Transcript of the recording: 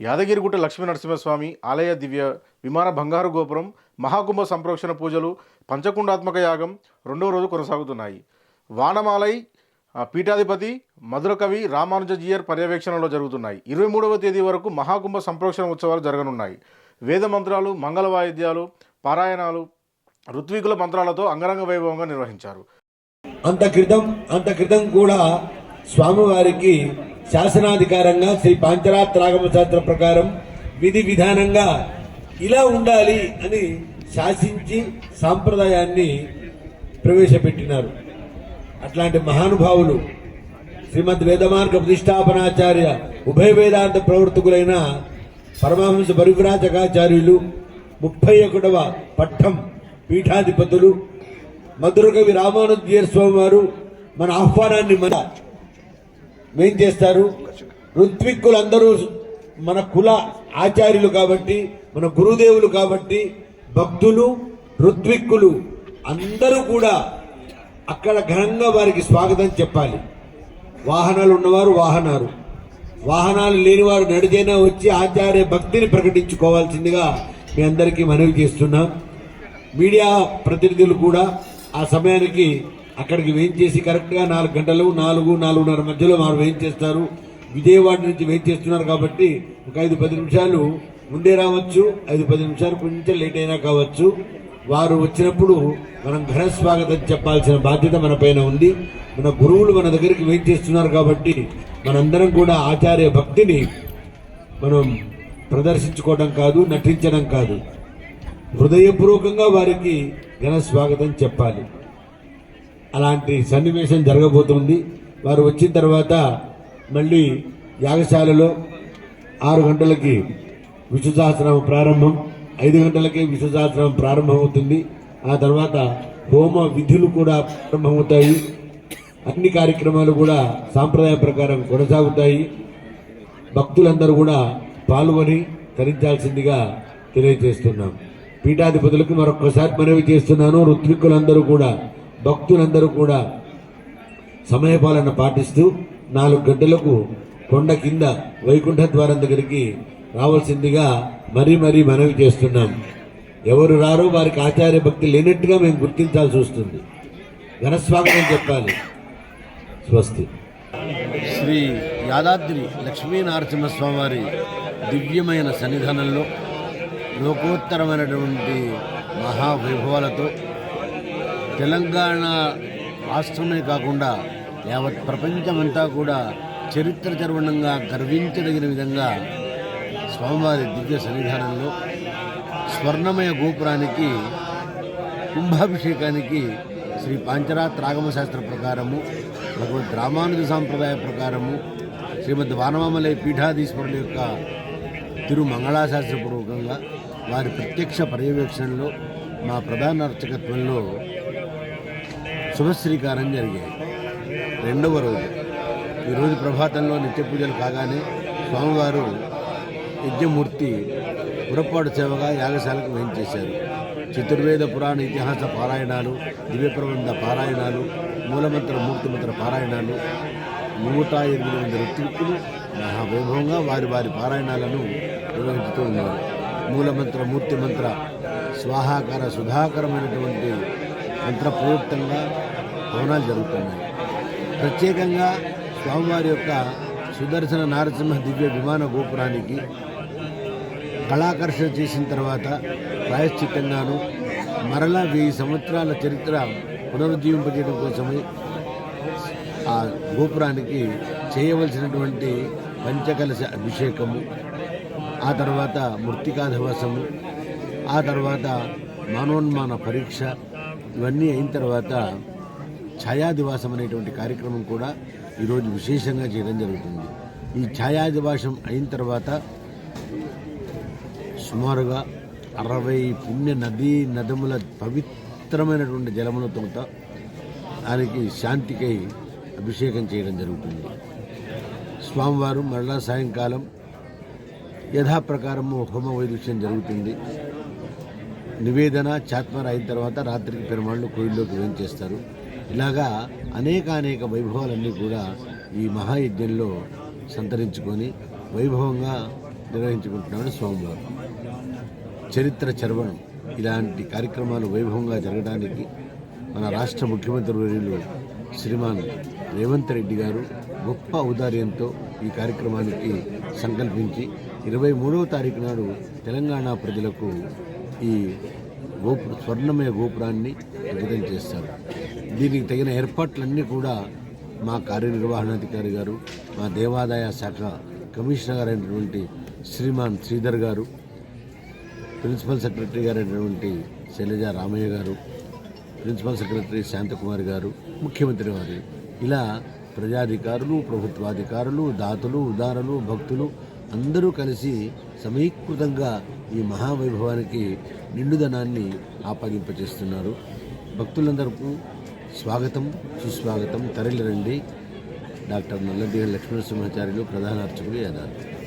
యాదగిరిగుట్ట లక్ష్మీ నరసింహస్వామి ఆలయ దివ్య విమాన బంగారు గోపురం మహాకుంభ సంప్రోక్షణ పూజలు పంచకుండాత్మక యాగం రెండవ రోజు కొనసాగుతున్నాయి. వానమాలై పీఠాధిపతి మధురకవి రామానుజజీయర్ పర్యవేక్షణలో జరుగుతున్నాయి. ఇరవై మూడవ తేదీ వరకు మహాకుంభ సంప్రోక్షణ ఉత్సవాలు జరగనున్నాయి. వేద మంత్రాలు మంగళ వాయిద్యాలు పారాయణాలు ఋత్వికుల మంత్రాలతో అంగరంగ వైభవంగా నిర్వహించారు. అంత క్రితం అంత క్రితం కూడా స్వామివారికి శాసనాధికారంగా శ్రీ పాంచరాత్రాగమ శాస్త్రం ప్రకారం విధి విధానంగా ఇలా ఉండాలి అని శాసించి సాంప్రదాయాన్ని ప్రవేశపెట్టినారు. అట్లాంటి మహానుభావులు శ్రీమద్ వేదమార్గ ప్రతిష్టాపనాచార్య ఉభయ వేదాంత ప్రవర్తకులైన పరమహంస పరివ్రాజకాచార్యులు ముప్పై ఒకటవ పట్టం పీఠాధిపతులు మధురకవి రామానుజీయ స్వామి వారు మన ఆహ్వానాన్ని మన ఏం చేస్తారు? ఋత్విక్కులందరూ మన కుల ఆచార్యులు కాబట్టి మన గురుదేవులు కాబట్టి భక్తులు ఋత్విక్కులు అందరూ కూడా అక్కడ ఘనంగా వారికి స్వాగతం చెప్పాలి. వాహనాలు ఉన్నవారు వాహనాలు. వాహనాలు లేనివారు నడిచైనా వచ్చి ఆచార్య భక్తిని ప్రకటించుకోవాల్సిందిగా మీ అందరికీ మనవి చేస్తున్నాం. మీడియా ప్రతినిధులు కూడా ఆ సమయానికి అక్కడికి వెయిట్ చేసి కరెక్ట్గా నాలుగు గంటలు నాలుగు నాలుగున్నర మధ్యలో వారు చేస్తారు విజయవాడ నుంచి వెయిట్ చేస్తున్నారు కాబట్టి ఒక ఐదు పది నిమిషాలు ముందే రావచ్చు. ఐదు పది నిమిషాలు కొంచెం లేట్ అయినా కావచ్చు. వారు వచ్చినప్పుడు మనం ఘన స్వాగతం చెప్పాల్సిన బాధ్యత మన పైన ఉంది. మన గురువులు మన దగ్గరికి వెయిట్ చేస్తున్నారు కాబట్టి మనందరం కూడా ఆచార్య భక్తిని మనం ప్రదర్శించుకోవడం కాదు నటించడం కాదు. హృదయపూర్వకంగా వారికి ఘన స్వాగతం చెప్పాలి. అలాంటి సన్నివేశం జరగబోతుంది. వారు వచ్చిన తర్వాత మళ్ళీ యాగశాలలో ఆరు గంటలకి విశ్వసహస్రనామం ప్రారంభం ఐదు గంటలకే విశ్వసహస్రనామం ప్రారంభమవుతుంది. ఆ తర్వాత హోమ విధులు కూడా ప్రారంభమవుతాయి. అన్ని కార్యక్రమాలు కూడా సాంప్రదాయ ప్రకారం కొనసాగుతాయి. భక్తులందరూ కూడా పాల్గొని తరించాల్సిందిగా తెలియజేస్తున్నాం. పీఠాధిపతులకు మరొకసారి మనవి చేస్తున్నాను. ఋత్విక్కులందరూ కూడా భక్తులందరూ కూడా సమయపాలన పాటిస్తూ నాలుగు గంటలకు కొండ కింద వైకుంఠ ద్వారం దగ్గరికి రావాల్సిందిగా మరీ మరీ మనవి చేస్తున్నాం. ఎవరు రారో వారికి ఆచార్య భక్తి లేనట్టుగా మేము గుర్తించాల్సి వస్తుంది. ఘనస్వాగతం చెప్పాలి. స్వస్తి. శ్రీ యాదాద్రి లక్ష్మీనరసింహస్వామివారి దివ్యమైన సన్నిధానంలో లోకోత్తరమైనటువంటి మహావైభవాలతో తెలంగాణ రాష్ట్రమే కాకుండా యావత్ ప్రపంచమంతా కూడా చరిత్ర చర్వణంగా గర్వించదగిన విధంగా స్వామివారి దివ్య సన్నిధానంలో స్వర్ణమయ గోపురానికి కుంభాభిషేకానికి శ్రీ పాంచరాత్ రాగమ శాస్త్ర ప్రకారము భగవద్ రామానుజ సాంప్రదాయ ప్రకారము శ్రీమద్ వానమామలై పీఠాధీశ్వరుల యొక్క తిరుమంగళాశాస్త్రపూర్వకంగా వారి ప్రత్యక్ష పర్యవేక్షణలో మా ప్రధాన అర్చకత్వంలో శుభశ్రీకారం జరిగాయి. రెండవ రోజు. ఈరోజు ప్రభాతంలో నిత్య పూజలు కాగానే స్వామివారు యజ్ఞమూర్తి పురపాటు సేవగా యాగశాలకు వేయించేశారు. చతుర్వేద పురాణ ఇతిహాస పారాయణాలు దివ్యప్రబంధ పారాయణాలు మూలమంత్ర మూర్తిమంత్ర పారాయణాలు నూట ఎనిమిది మంది ఋత్విక్కులు మహావైభవంగా వారి వారి పారాయణాలను నిర్వహించుతూ ఉన్నారు. మూలమంత్ర మూర్తిమంత్ర స్వాహాకార సుధాకరమైనటువంటి మంత్ర హవనాలు జరుగుతున్నాయి. ప్రత్యేకంగా స్వామివారి యొక్క సుదర్శన నారసింహ దివ్య విమాన గోపురానికి కళాకర్షణ చేసిన తర్వాత ప్రాయశ్చిత్తంగాను మరలా వెయ్యి సంవత్సరాల చరిత్ర పునరుజ్జీవింపజేయడం కోసమే ఆ గోపురానికి చేయవలసినటువంటి పంచకలశ అభిషేకము ఆ తర్వాత మృతికాధవాసము ఆ తర్వాత మానోన్మాన పరీక్ష ఇవన్నీ అయిన తర్వాత ఛాయాదివాసం అనేటువంటి కార్యక్రమం కూడా ఈరోజు విశేషంగా చేయడం జరుగుతుంది. ఈ ఛాయాదివాసం అయిన తర్వాత సుమారుగా అరవై పుణ్య నదీ నదముల పవిత్రమైనటువంటి జలములతో దానికి శాంతికై అభిషేకం చేయడం జరుగుతుంది. స్వామివారు మరలా సాయంకాలం యథాప్రకారము హోమ వైదుష్యం జరుగుతుంది. నివేదన చాత్మర అయిన తర్వాత రాత్రికి పెరుమాళ్ళు కోయిల్లోకి వేయించేస్తారు ఇలాగా అనేక అనేక వైభవాలన్నీ కూడా ఈ మహాయజ్ఞంలో సంతరించుకొని వైభవంగా నిర్వహించుకుంటున్నాడు స్వామివారు. చరిత్ర చరవణం ఇలాంటి కార్యక్రమాలు వైభవంగా జరగడానికి మన రాష్ట్ర ముఖ్యమంత్రి వర్యులు శ్రీమాన్ రేవంత్ రెడ్డి గారు గొప్ప ఔదార్యంతో ఈ కార్యక్రమానికి సంకల్పించి ఇరవై మూడవ తారీఖు నాడు తెలంగాణ ప్రజలకు ఈ గోపు స్వర్ణమయ గోపురాన్ని అంకితం చేస్తారు. దీనికి తగిన ఏర్పాట్లన్నీ కూడా మా కార్యనిర్వహణాధికారి గారు మా దేవాదాయ శాఖ కమిషనర్ గారైనటువంటి శ్రీమాన్ శ్రీధర్ గారు ప్రిన్సిపల్ సెక్రటరీ గారైనటువంటి శైలజ రామయ్య గారు ప్రిన్సిపల్ సెక్రటరీ శాంతకుమారి గారు ముఖ్యమంత్రి వారు. ఇలా ప్రజాధికారులు ప్రభుత్వాధికారులు దాతలు ఉదారులు భక్తులు అందరూ కలిసి సమీకృతంగా ఈ మహావైభవానికి నిండుదనాన్ని ఆపాదింపచేస్తున్నారు. భక్తులందరికీ స్వాగతం సుస్వాగతం. తరలిరండి డాక్టర్ నల్లదేవి లక్ష్మణసింహాచార్యులు ప్రధాన అర్చకులు యాదాద్రి.